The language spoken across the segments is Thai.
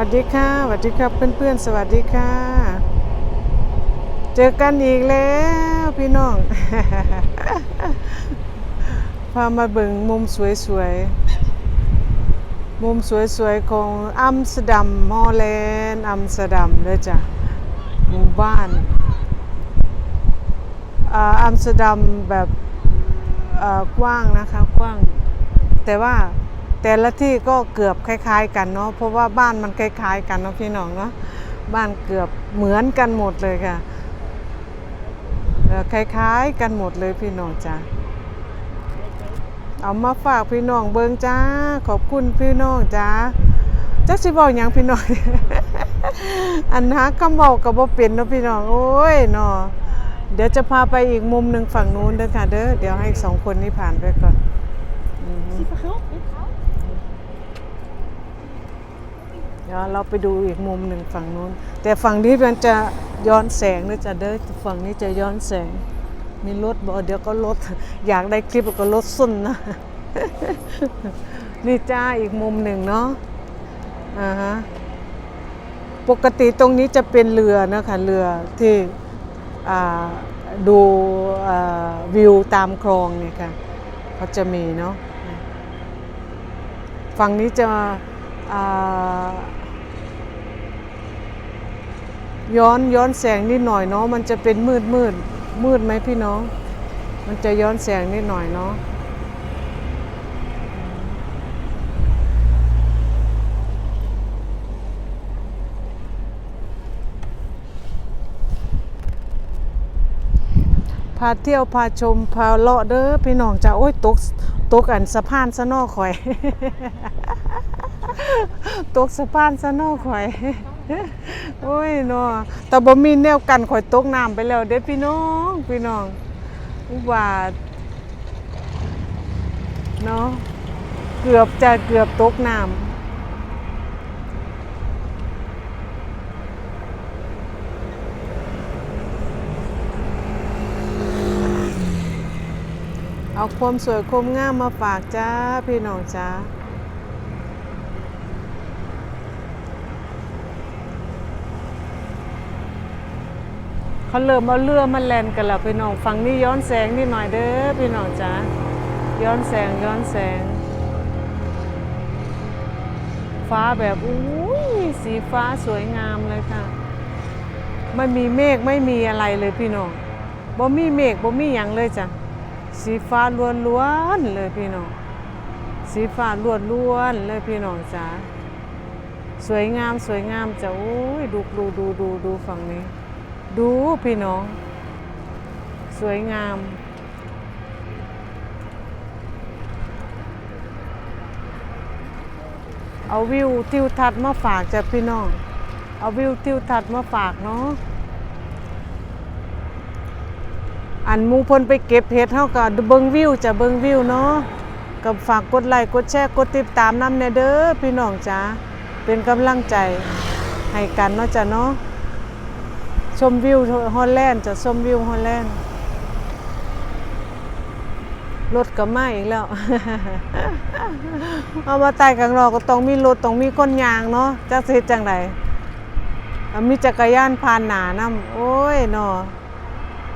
วัสดีค่ะสวัสดีครับเพื่อนๆ สวัสดีค่ะ เจอกันอีกแล้วพี่น้อง พามาเบิ่งมุมสวยๆ มุมสวยๆ ของอัมสเตอร์ดัมฮอลแลนด์อัมสเตอร์ดัมเลยจ้ะหมู่บ้านอัมสเตอร์ดัมแบบกว้างนะคะกว้าง แต่ว่า แต่ละที่ก็เกือบคล้าย ๆ กันเนาะเพราะว่าบ้านมันคล้าย ๆ กันเนาะพี่น้องเนาะบ้านเกือบเหมือนกันหมดเลยค่ะเอ่อคล้ายๆ กันหมดเลยพี่น้องจ้าเอามาฝากพี่น้องเบิงจ้า ขอบคุณพี่น้องจ้าจักสิบอกหยังพี่น้องอันหาคำบอกกับบ่เป็นเนาะพี่น้องโอ้ยเนาะเดี๋ยวจะพาไปอีกมุมหนึ่งฝั่งนู้นเด้อค่ะเด้อเดี๋ยวให้สองคนนี้ผ่านไปก่อนอือฮึ Zie verguld, dit goud. เดี๋ยวเราไปดูอีกมุมหนึ่งฝั่งนู้น แต่ฝั่งนี้มันจะย้อนแสงนะจะเด้อฝั่งนี้จะย้อนแสง มีรถบ่เดี๋ยวก็รถอยากได้คลิปก็รถส้นนะ นี่จ้าอีกมุมหนึ่งเนาะอ่าฮะปกติตรงนี้จะเป็นเรือนะคะเรือที่ดูวิวตามคลองเนี่ยค่ะเขาจะมีเนาะฝั่งนี้จะ ย้อนย้อนแสงนิดหน่อยเนาะมันจะเป็นมืดมืดมืดไหมพี่น้อง มันจะย้อนแสงนิดหน่อยเนาะพาเที่ยวพาชมพาเลาะเด้อพี่น้องจ้าโอ้ยตกตกอันสะพานซะนอข่อย ตกสะพานซะนอข่อย โอ้ยเนาะแต่บ่มีแนวกันข่อยตกน้ำไปแล้วเด้พี่น้อง พี่น้อง อุบาทเนาะ เกือบจะเกือบตกน้ำเอาความสวยความงามมาฝากจ้า พี่น้องจ้า เขาเริ่มเอาเรือมาแล่นกันแล้วพี่น้องฝั่งนี้ย้อนแสงนิดหน่อยเด้อพี่น้องจ้าย้อนแสงย้อนแสง ฟ้าแบบอุ้ยสีฟ้าสวยงามเลยค่ะ ไม่มีเมฆไม่มีอะไรเลยพี่น้องบ่มีเมฆบ่มีหยังเลยจ้ะสีฟ้าล้วนๆเลยพี่น้องสีฟ้าล้วนๆเลยพี่น้องจ้าสวยงามสวยงามจ้ะโอ้ยดูดูดูดูดูฝั่งนี้ ดูพี่น้อง สวยงาม เอาวิวทิวทัศน์มาฝากจ้ะพี่น้อง เอาวิวทิวทัศน์มาฝากเนาะอันมูพ่นไปเก็บเห็ดเฮาก็เบิงวิวจะเบิงวิวเนาะก็ฝากกดไลค์กดแชร์กดติดตามน้ำแน่เด้อพี่น้องจ้าเป็นกำลังใจให้กันเนาะจ้ะเนาะ ชมวิวฮอลแลนด์จะชมวิวฮอลแลนด์รถก็มาอีกแล้ว เอามาใต้ข้างนอกก็ต้องมีรถต้องมีคนยางเนาะจักสิเฮ็ดจังไดอะมีจักรยานผ่านหนานำโอ้ยเนาะ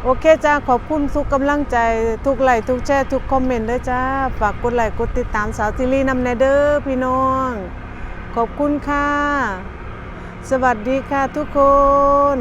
โอเคจ้าขอบคุณทุกกำลังใจ ทุกไลค์ทุกแชร์ทุกคอมเมนต์ด้วยจ้า ฝากกดไลค์กดติดตามสาวซิลีนำแนเด้อพี่น้อง ขอบคุณค่ะ สวัสดีค่ะทุกคน